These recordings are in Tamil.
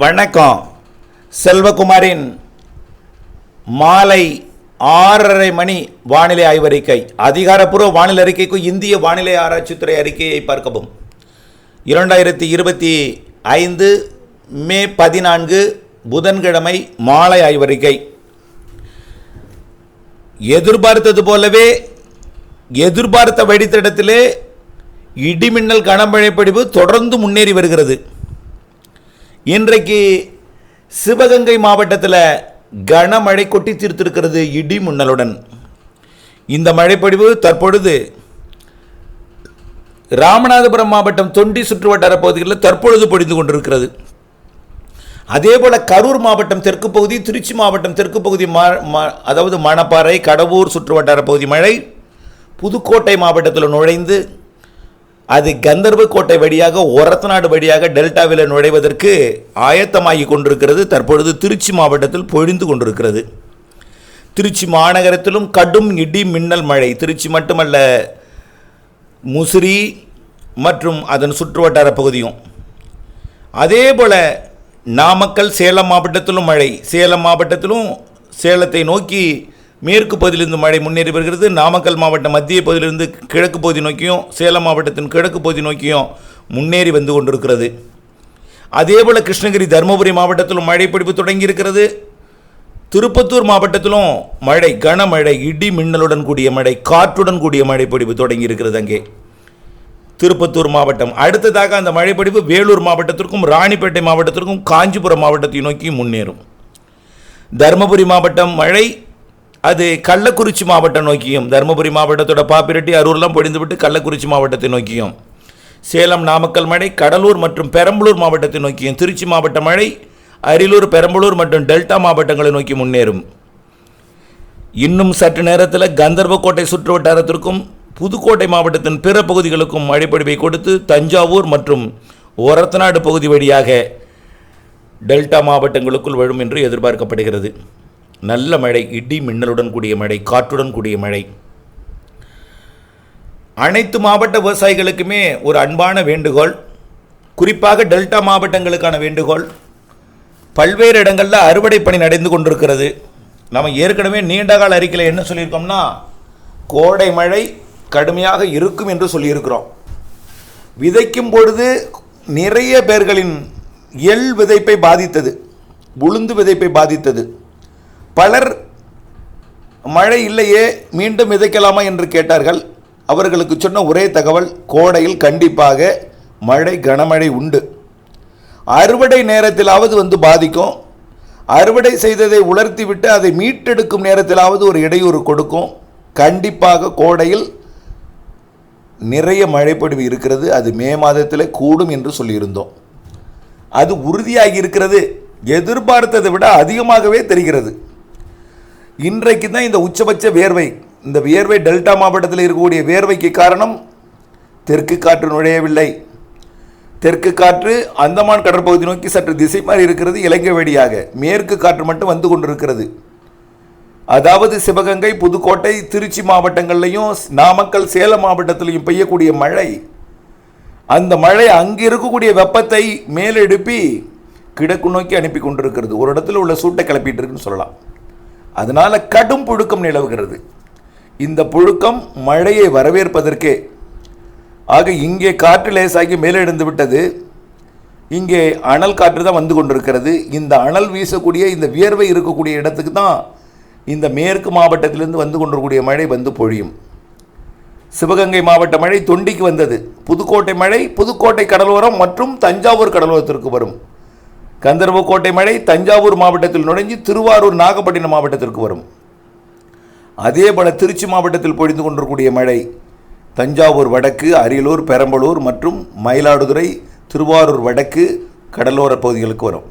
வணக்கம். செல்வகுமாரின் மாலை ஆறரை மணி வானிலை ஆய்வறிக்கை. அதிகாரப்பூர்வ வானிலை அறிக்கைக்கு இந்திய வானிலை ஆராய்ச்சித்துறை அறிக்கையை பார்க்கவும். இரண்டாயிரத்தி இருபத்தி ஐந்து மே பதினான்கு புதன்கிழமை மாலை ஆய்வறிக்கை. எதிர்பார்த்தது போலவே எதிர்பார்த்த வெடித்திடத்திலே இடிமின்னல் கனமழை பொழிவு தொடர்ந்து முன்னேறி வருகிறது. இன்றைக்கு சிவகங்கை மாவட்டத்தில் கனமழை கொட்டி தீர்த்திருக்கிறது இடி மின்னலுடன். இந்த மழைப்பொழிவு தற்பொழுது ராமநாதபுரம் மாவட்டம் தொண்டி சுற்றுவட்டார பகுதிகளில் தற்பொழுது பொழிந்து கொண்டிருக்கிறது. அதேபோல் கரூர் மாவட்டம் தெற்கு பகுதி திருச்சி மாவட்டம் தெற்கு பகுதி மா- மா- அதாவது மணப்பாறை கடவூர் சுற்றுவட்டார பகுதி மழை புதுக்கோட்டை மாவட்டத்தில் நுழைந்து அது கந்தர்வ கோட்டை வழியாக ஒரத்தநாடு வழியாக டெல்டாவில் நுழைவதற்கு ஆயத்தமாகி கொண்டிருக்கிறது. தற்பொழுது திருச்சி மாவட்டத்தில் பொழிந்து கொண்டிருக்கிறது. திருச்சி மாநகரத்திலும் கடும் இடி மின்னல் மழை. திருச்சி மட்டுமல்ல முசிறி மற்றும் அதன் சுற்றுவட்டார பகுதியும். அதே போல் நாமக்கல் சேலம் மாவட்டத்திலும் மழை. சேலம் மாவட்டத்திலும் சேலத்தை நோக்கி மேற்கு பகுதியிலிருந்து மழை முன்னேறி வருகிறது. நாமக்கல் மாவட்டம் மத்திய பகுதியிலிருந்து கிழக்கு பகுதி நோக்கியும் சேலம் மாவட்டத்தின் கிழக்கு பகுதி நோக்கியும் முன்னேறி வந்து கொண்டிருக்கிறது. அதே போல் கிருஷ்ணகிரி தருமபுரி மாவட்டத்திலும் மழை பிடிப்பு தொடங்கியிருக்கிறது திருப்பத்தூர் மாவட்டத்திலும் மழை கனமழை இடி மின்னலுடன் கூடிய மழை காற்றுடன் கூடிய மழை பிடிப்பு தொடங்கியிருக்கிறது அங்கே. திருப்பத்தூர் மாவட்டம். அடுத்ததாக அந்த மழைப்பிடிப்பு வேலூர் மாவட்டத்திற்கும் ராணிப்பேட்டை மாவட்டத்திற்கும் காஞ்சிபுரம் மாவட்டத்தை நோக்கி முன்னேறும். தருமபுரி மாவட்டம் மழை அது கள்ளக்குறிச்சி மாவட்டம் நோக்கியும் தருமபுரி மாவட்டத்தோட பாப்பிரெட்டி அரூர்லாம் பொழிந்துவிட்டு கள்ளக்குறிச்சி மாவட்டத்தை நோக்கியும். சேலம் நாமக்கல் மழை கடலூர் மற்றும் பெரம்பலூர் மாவட்டத்தை நோக்கியும் திருச்சி மாவட்ட மழை அரியலூர் பெரம்பலூர் மற்றும் டெல்டா மாவட்டங்களை நோக்கி முன்னேறும். இன்னும் சற்று நேரத்தில் கந்தர்வக்கோட்டை சுற்று வட்டாரத்திற்கும் புதுக்கோட்டை மாவட்டத்தின் பிற பகுதிகளுக்கும் மழைப்பொழிவை கொடுத்து தஞ்சாவூர் மற்றும் ஒரத்தநாடு பகுதி வழியாக டெல்டா மாவட்டங்களுக்குள் வரும் என்று எதிர்பார்க்கப்படுகிறது. நல்ல மழை இடி மின்னலுடன் கூடிய மழை காற்றுடன் கூடிய மழை. அனைத்து மாவட்ட விவசாயிகளுக்குமே ஒரு அன்பான வேண்டுகோள். குறிப்பாக டெல்டா மாவட்டங்களுக்கான வேண்டுகோள். பல்வேறு இடங்களில் அறுவடை பணி நடந்து கொண்டிருக்கிறது. நம்ம ஏற்கனவே நீண்டகால அறிக்கையில் என்ன சொல்லியிருக்கோம்னா கோடை மழை கடுமையாக இருக்கும் என்று சொல்லியிருக்கிறோம். விதைக்கும் பொழுது நிறைய பேர்களின் எள் விதைப்பை பாதித்தது உளுந்து விதைப்பை பாதித்தது. பலர் மழை இல்லையே மீண்டும் விதைக்கலாமா? என்று கேட்டார்கள். அவர்களுக்கு சொன்ன ஒரே தகவல் கோடையில் கண்டிப்பாக மழை கனமழை உண்டு. அறுவடை நேரத்திலாவது வந்து பாதிக்கும். அறுவடை செய்ததை உலர்த்தி விட்டு அதை மீட்டெடுக்கும் நேரத்திலாவது ஒரு இடையூறு கொடுக்கும். கண்டிப்பாக கோடையில் நிறைய மழைப்பொழிவு இருக்கிறது. அது மே மாதத்தில் கூடும் என்று சொல்லியிருந்தோம். அது உறுதியாகி இருக்கிறது. எதிர்பார்த்ததை விட அதிகமாகவே தெரிகிறது. இன்றைக்கு தான் இந்த உச்சபட்ச வேர்வை இந்த வியர்வை டெல்டா மாவட்டத்தில் இருக்கக்கூடிய வேர்வைக்கு காரணம் தெற்கு காற்று நுழையவில்லை. தெற்கு காற்று அந்தமான் கடற்பகுதி நோக்கி சற்று திசை மாறி இருக்கிறது இலங்கை வழியாக. மேற்கு காற்று மட்டும் வந்து கொண்டிருக்கிறது. அதாவது சிவகங்கை புதுக்கோட்டை திருச்சி மாவட்டங்கள்லையும் நாமக்கல் சேலம் மாவட்டத்திலையும் பெய்யக்கூடிய மழை அந்த மழை அங்கே இருக்கக்கூடிய வெப்பத்தை மேலெடுப்பி கிழக்கு நோக்கி அனுப்பி கொண்டிருக்கிறது. ஒரு இடத்துல உள்ள சூட்டை கிளப்பிட்டு இருக்குன்னு சொல்லலாம். அதனால் கடும் புழுக்கம் நிலவுகிறது. இந்த புழுக்கம் மழையை வரவேற்பதற்கே. ஆக இங்கே காற்று லேசாகி மேலெழுந்து விட்டது. இங்கே அனல் காற்று தான் வந்து கொண்டிருக்கிறது. இந்த அனல் வீசக்கூடிய இந்த வியர்வை இருக்கக்கூடிய இடத்துக்கு தான் இந்த மேற்கு மாவட்டத்திலிருந்து வந்து கொண்டிருக்கூடிய மழை வந்து பொழியும். சிவகங்கை மாவட்ட மழை தொண்டிக்கு வந்தது. புதுக்கோட்டை மழை புதுக்கோட்டை கடலோரம் மற்றும் தஞ்சாவூர் கடலோரத்திற்கு வரும். கந்தர்வக்கோட்டை மழை தஞ்சாவூர் மாவட்டத்தில் நுழைஞ்சு திருவாரூர் நாகப்பட்டினம் மாவட்டத்திற்கு வரும். அதே போல் திருச்சி மாவட்டத்தில் பொழிந்து கொண்டிருக்கூடிய மழை தஞ்சாவூர் வடக்கு அரியலூர் பெரம்பலூர் மற்றும் மயிலாடுதுறை திருவாரூர் வடக்கு கடலோர பகுதிகளுக்கு வரும்.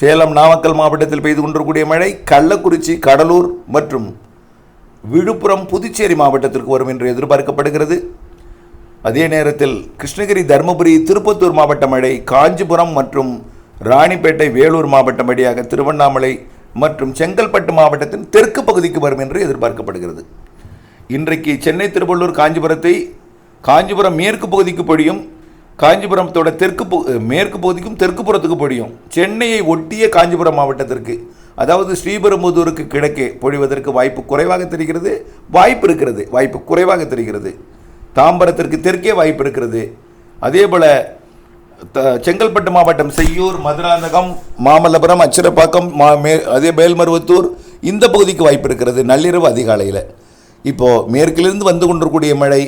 சேலம் நாமக்கல் மாவட்டத்தில் பெய்து கொண்டிருக்கூடிய மழை கள்ளக்குறிச்சி கடலூர் மற்றும் விழுப்புரம் புதுச்சேரி மாவட்டத்திற்கு வரும் என்று எதிர்பார்க்கப்படுகிறது. அதே நேரத்தில் கிருஷ்ணகிரி தருமபுரி திருப்பத்தூர் மாவட்ட மழை காஞ்சிபுரம் மற்றும் ராணிப்பேட்டை வேலூர் மாவட்டம் வழியாக திருவண்ணாமலை மற்றும் செங்கல்பட்டு மாவட்டத்தின் தெற்கு பகுதிக்கு வரும் என்று எதிர்பார்க்கப்படுகிறது. இன்றைக்கு சென்னை திருவள்ளூர் காஞ்சிபுரத்தை காஞ்சிபுரம் மேற்கு பகுதிக்கு பொழியும் காஞ்சிபுரத்தோட தெற்கு மேற்கு பகுதிக்கும் தெற்கு புறத்துக்கு பொழியும் சென்னையை ஒட்டிய காஞ்சிபுரம் மாவட்டத்திற்கு அதாவது ஸ்ரீபெரும்புதூருக்கு கிழக்கே பொழிவதற்கு வாய்ப்பு குறைவாக தெரிகிறது வாய்ப்பு இருக்கிறது வாய்ப்பு குறைவாக தெரிகிறது. தாம்பரத்திற்கு தெற்கே வாய்ப்பு இருக்கிறது. அதே போல் செங்கல்பட்டு மாவட்டம் செய்யூர் மதுராந்தகம் மாமல்லபுரம் அச்சிரப்பாக்கம் மா மே அதே மேல்மருவத்தூர் இந்த பகுதிக்கு வாய்ப்பு இருக்கிறது. நள்ளிரவு அதிகாலையில். இப்போது மேற்கிலிருந்து வந்து கொண்டிருக்கூடிய மழை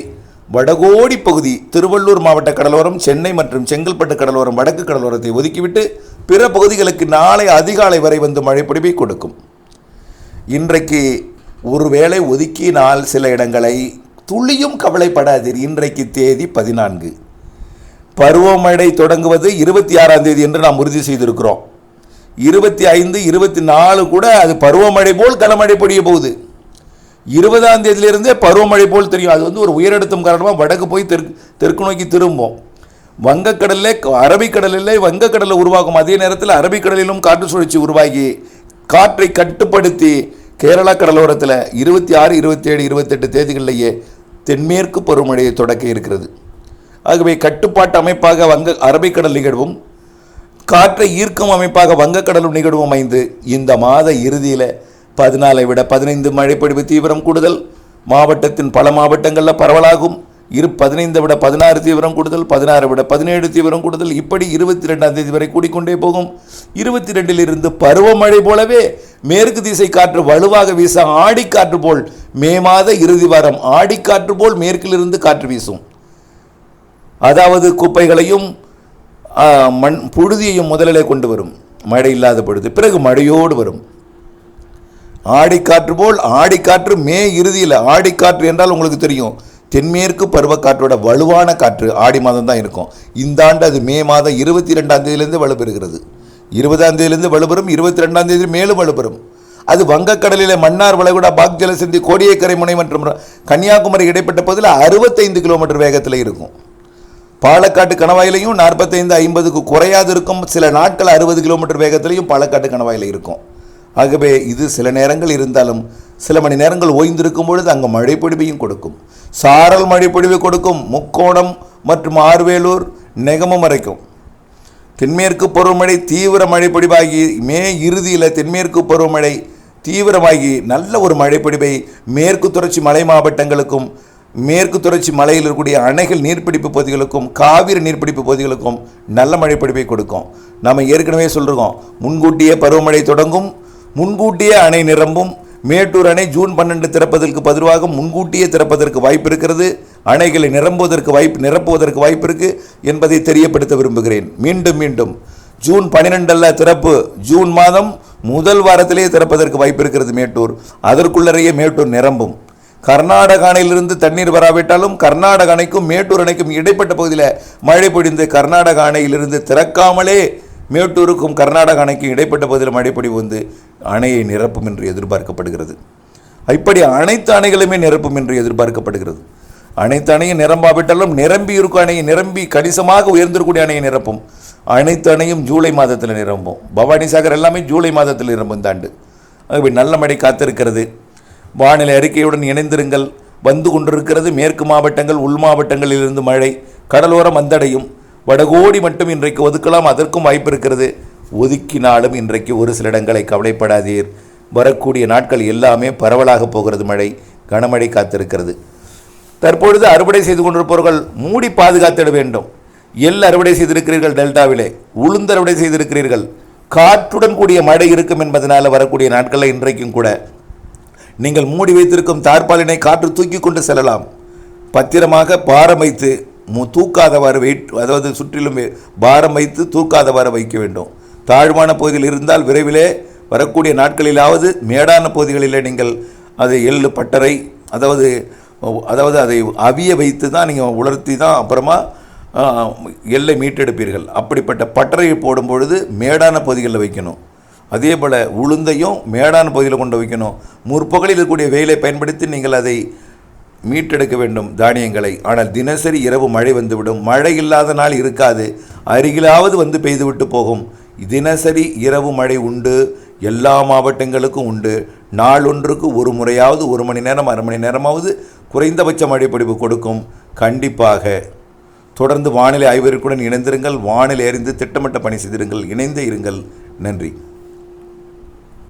வடகோடி பகுதி திருவள்ளூர் மாவட்ட கடலோரம் சென்னை மற்றும் செங்கல்பட்டு கடலோரம் வடக்கு கடலோரத்தை ஒதுக்கிவிட்டு பிற பகுதிகளுக்கு நாளை அதிகாலை வரை வந்து மழை பொழிவை கொடுக்கும். இன்றைக்கு ஒருவேளை ஒதுக்கினால் சில இடங்களை துளியும் கவலைப்படாதீர். இன்றைக்கு தேதி பதினான்கு. பருவமழை தொடங்குவது இருபத்தி ஆறாம் தேதி என்று நாம் உறுதி செய்திருக்கிறோம். இருபத்தி ஐந்து இருபத்தி நாலு கூட அது பருவமழை போல் கனமழை பொழிய போகுது. இருபதாம் தேதியிலிருந்தே பருவமழை போல் தெரியும். அது வந்து ஒரு உயரழுத்தம் காரணமாக வடக்கு போய் தெற்கு தெற்கு நோக்கி திரும்பும். வங்கக்கடலில் அரபிக்கடலில் வங்கக்கடலில் உருவாகும் அதே நேரத்தில் அரபிக்கடலிலும் காற்று சுழற்சி உருவாகி காற்றை கட்டுப்படுத்தி கேரளா கடலோரத்தில் இருபத்தி ஆறு இருபத்தி ஏழு இருபத்தெட்டு தேதிகளிலேயே தென்மேற்கு பருவமழையை தொடக்க இருக்கிறது. ஆகவே கட்டுப்பாட்டு அமைப்பாக வங்க அரபிக்கடல் நிகழ்வும் காற்றை ஈர்க்கும் அமைப்பாக வங்கக்கடலும் நிகழ்வும் அமைந்து இந்த மாத இறுதியில் பதினாலை விட பதினைந்து மழைப்பொழிவு தீவிரம் கூடுதல் மாவட்டத்தின் பல மாவட்டங்களில் பரவலாகும். இரு பதினைந்தை விட பதினாறு தீவிரம் கூடுதல் பதினாறு விட பதினேழு தீவிரம் கூடுதல் இப்படி இருபத்தி ரெண்டாம் தேதி வரை கூடிக்கொண்டே போகும். இருபத்தி ரெண்டிலிருந்து பருவமழை போலவே மேற்கு திசை காற்று வலுவாக வீச ஆடிக்காற்று போல் மே மாத இறுதி வாரம் ஆடிக்காற்று போல் மேற்கிலிருந்து காற்று வீசும். அதாவது குப்பைகளையும் மண் புழுதியையும் முதலிலே கொண்டு வரும். மழை இல்லாத பொழுது. பிறகு மழையோடு வரும். ஆடிக்காற்று போல் ஆடிக்காற்று மே இறுதியில். ஆடிக்காற்று என்றால் உங்களுக்கு தெரியும். தென்மேற்கு பருவக்காற்றோட வலுவான காற்று ஆடி மாதம் தான் இருக்கும். இந்த ஆண்டு அது மே மாதம் இருபத்தி ரெண்டாம் தேதியிலேருந்து வலுப்பெறுகிறது. இருபதாம் தேதியிலேருந்து வலுப்பெறும். இருபத்தி ரெண்டாம் தேதி மேலும் வலுப்பெறும். அது வங்கக்கடலில் மன்னார் வளைகுடா பாக் ஜலசந்தி கோடியக்கரை முனை மற்றும் கன்னியாகுமரி இடைப்பட்ட பகுதியில் அறுபத்தைந்து கிலோமீட்டர் வேகத்தில் இருக்கும். பாலக்காட்டு கணவாயிலையும் நாற்பத்தைந்து ஐம்பதுக்கு குறையாது இருக்கும். சில நாட்கள் அறுபது கிலோமீட்டர் வேகத்திலையும் பாலக்காட்டு கணவாயில் இருக்கும். ஆகவே இது சில நேரங்கள் இருந்தாலும் சில மணி நேரங்கள் ஓய்ந்திருக்கும் பொழுது அங்கே மழைப்பொழிவையும் கொடுக்கும். சாரல் மழைப்பொழிவை கொடுக்கும். முக்கோணம் மற்றும் ஆர்வேலூர் நெகமும் வரைக்கும் தென்மேற்கு பருவமழை தீவிர மழை மே இறுதியில் தென்மேற்கு பருவமழை தீவிரமாகி நல்ல ஒரு மழைப்பொழிவை மேற்கு தொடர்ச்சி மலை மாவட்டங்களுக்கும் மேற்கு தொடர்ச்சி மலையில் இருக்கக்கூடிய அணைகள் நீர்ப்பிடிப்பு பகுதிகளுக்கும் காவிரி நீர்ப்பிடிப்பு பகுதிகளுக்கும் நல்ல மழைப்பிடிப்பை கொடுக்கும். நம்ம ஏற்கனவே சொல்கிறோம் முன்கூட்டியே பருவமழை தொடங்கும் முன்கூட்டியே அணை நிரம்பும் மேட்டூர் அணை ஜூன் பன்னெண்டு திறப்பதற்கு பதிவாக முன்கூட்டியே திறப்பதற்கு வாய்ப்பு இருக்கிறது அணைகளை நிரம்புவதற்கு வாய்ப்பு நிரப்புவதற்கு வாய்ப்பு இருக்குது என்பதை தெரியப்படுத்த விரும்புகிறேன். மீண்டும் மீண்டும் ஜூன் பன்னிரெண்டல்ல திறப்பு ஜூன் மாதம் முதல் வாரத்திலேயே திறப்பதற்கு வாய்ப்பு இருக்கிறது மேட்டூர். அதற்குள்ளறையே மேட்டூர் நிரம்பும். கர்நாடக அணையிலிருந்து தண்ணீர் வராவிட்டாலும் கர்நாடக அணைக்கும் மேட்டூர் அணைக்கும் இடைப்பட்ட பகுதியில் மழை பொழிந்து கர்நாடக அணையிலிருந்து திறக்காமலே மேட்டூருக்கும் கர்நாடக அணைக்கும் இடைப்பட்ட பகுதியில் மழை பொழிவு வந்து அணையை நிரப்பும் என்று எதிர்பார்க்கப்படுகிறது. இப்படி அனைத்து அணைகளுமே நிரப்பும் என்று எதிர்பார்க்கப்படுகிறது. அனைத்து அணையும் நிரம்பாவிட்டாலும் நிரம்பி இருக்கும் அணையை நிரம்பி கணிசமாக உயர்ந்திருக்கூடிய அணையை நிரப்பும். அனைத்து அணையும் ஜூலை மாதத்தில் நிரம்பும். பவானி சாகர் எல்லாமே ஜூலை மாதத்தில் நிரம்பும் இந்த ஆண்டு. ஆகவே நல்ல மழை காத்திருக்கிறது. வானிலை அறிக்கையுடன் இணைந்திருங்கள். வந்து கொண்டிருக்கிறது மேற்கு மாவட்டங்கள் உள் மாவட்டங்களிலிருந்து மழை கடலோரம் வந்தடையும். வடகோடி மட்டும் இன்றைக்கு ஒதுக்கலாம் அதற்கும் வாய்ப்பு இருக்கிறது. ஒதுக்கினாலும் இன்றைக்கு ஒரு சில இடங்களை கவலைப்படாதீர். வரக்கூடிய நாட்கள் எல்லாமே பரவலாக போகிறது மழை கனமழை காத்திருக்கிறது. தற்பொழுது அறுவடை செய்து கொண்டிருப்பவர்கள் மூடி பாதுகாத்திட வேண்டும். எள் அறுவடை செய்திருக்கிறீர்கள் டெல்டாவிலே உளுந்து அறுவடை செய்திருக்கிறீர்கள். காற்றுடன் கூடிய மழை இருக்கும் என்பதனால் வரக்கூடிய நாட்களில் இன்றைக்கும் கூட நீங்கள் மூடி வைத்திருக்கும் தார்பாலினை காற்று தூக்கி கொண்டு செல்லலாம். பத்திரமாக பாரம் வைத்து மு தூக்காதவாறு வெயிட் அதாவது சுற்றிலும் பாரம் வைத்து தூக்காதவாறு வைக்க வேண்டும். தாழ்வான பகுதியில் இருந்தால் விரைவிலே வரக்கூடிய நாட்களிலாவது மேடான பகுதிகளிலே நீங்கள் அதை எள்ளு பட்டறை அதாவது அதாவது அதை அவிய வைத்து தான் நீங்கள் உலர்த்தி தான் அப்புறமா எல்லை மீட்டெடுப்பீர்கள். அப்படிப்பட்ட பட்டறையை போடும் பொழுது மேடான பகுதிகளில் வைக்கணும். அதே போல் உளுந்தையும் மேடான பகுதியில் கொண்டு வைக்கணும். முற்பகலில் இருக்கக்கூடிய வெயிலை பயன்படுத்தி நீங்கள் அதை மீட்டெடுக்க வேண்டும் தானியங்களை. ஆனால் தினசரி இரவு மழை வந்துவிடும். மழை இல்லாத நாள் இருக்காது. அருகிலாவது வந்து பெய்துவிட்டு போகும். தினசரி இரவு மழை உண்டு. எல்லா மாவட்டங்களுக்கும் உண்டு. நாளொன்றுக்கு ஒரு முறையாவது ஒரு மணி நேரம் அரை மணி நேரமாவது குறைந்தபட்ச மழைப்பொழிவு கொடுக்கும். கண்டிப்பாக தொடர்ந்து வானிலை ஆய்வறிக்குடன் இணைந்திருங்கள். வானிலை அறிந்து திட்டமிட்ட பணி செய்திருங்கள். இணைந்தே இருங்கள். நன்றி.